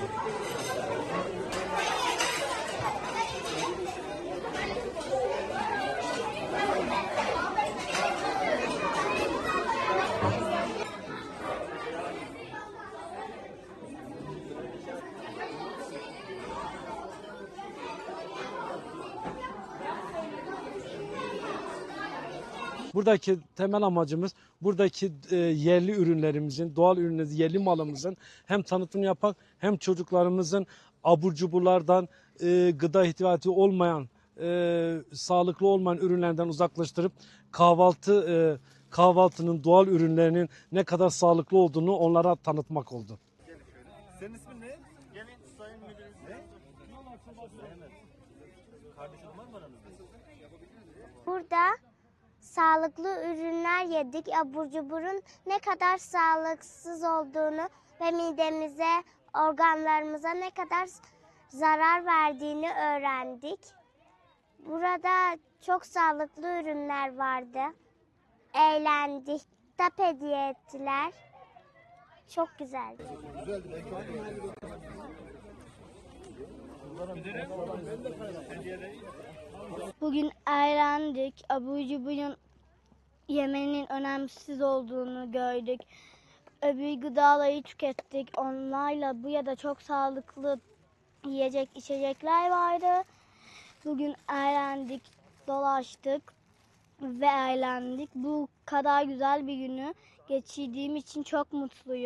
aplauso. Buradaki temel amacımız buradaki e, yerli ürünlerimizin, doğal ürünlerimizin, yerli malımızın hem tanıtımını yapak hem çocuklarımızın abur cuburlardan, e, gıda ihtiyacı olmayan, e, sağlıklı olmayan ürünlerden uzaklaştırıp kahvaltı e, kahvaltının doğal ürünlerinin ne kadar sağlıklı olduğunu onlara tanıtmak oldu. Senin ismin ne? Gelin sayın müdürüm. Ne? Kardeşim var mı aranızda? Burada sağlıklı ürünler yedik. Abur cuburun ne kadar sağlıksız olduğunu ve midemize, organlarımıza ne kadar zarar verdiğini öğrendik. Burada çok sağlıklı ürünler vardı. Eğlendik, kitap hediye ettiler. Çok güzeldi. Bugün eğlendik. Abur cuburun yemenin önemsiz olduğunu gördük. Öbür gıdaları tükettik. Onlarla bu ya da çok sağlıklı yiyecek içecekler vardı. Bugün eğlendik, dolaştık ve eğlendik. Bu kadar güzel bir günü geçirdiğim için çok mutluyum.